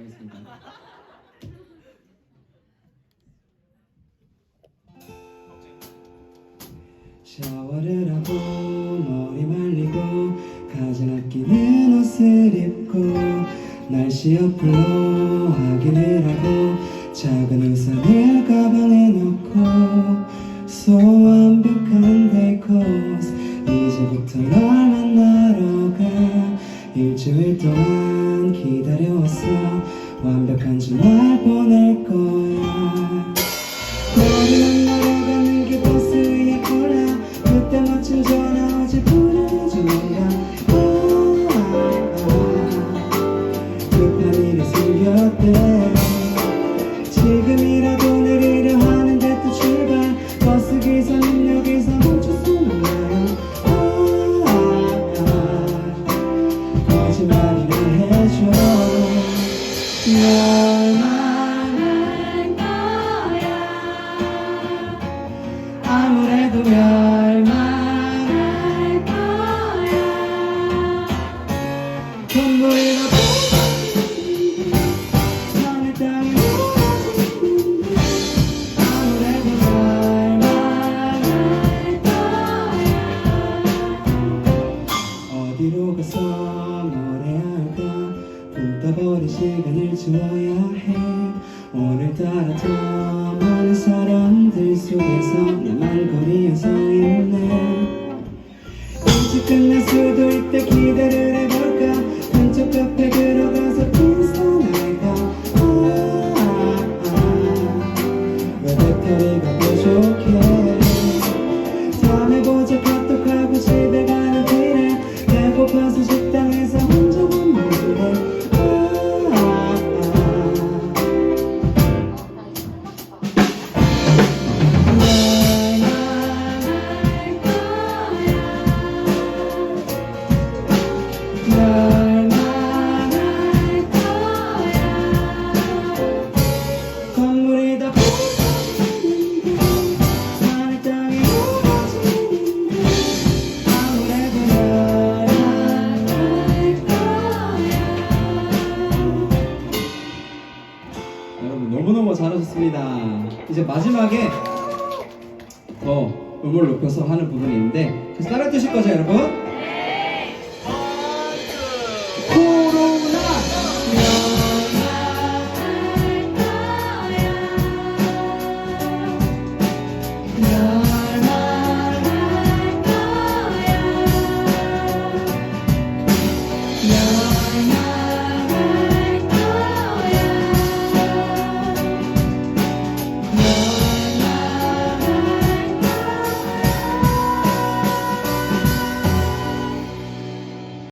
하겠습니다. 샤워를 하고 머리 말리고 가장 아끼는 옷을 입고 날씨 어플로 확인을 하고 작은 우산을 가방에 넣고 소 완벽한 데이 코스 이제부터 널 만나러 가 일주일 동안 완벽한 주말 보낼 거야. 머리 만나러 가는 게 버스 위에 올라 그때 마침 전화 보내주야. 아, 급한 일이 생겼대. 지금이라도 널 만날 거야. 아무래도 멸망할 거야 시간을 지워야 해. 오늘따라 더 많은 사람들 속에서 나만 거리에 서 있네. 일찍 끝날 수도 있다. 기대를 해볼 너무너무 잘하셨습니다 이제 마지막에 더 음을 높여서 하는 부분이 있는데 그래서 따라 주실 거죠 여러분?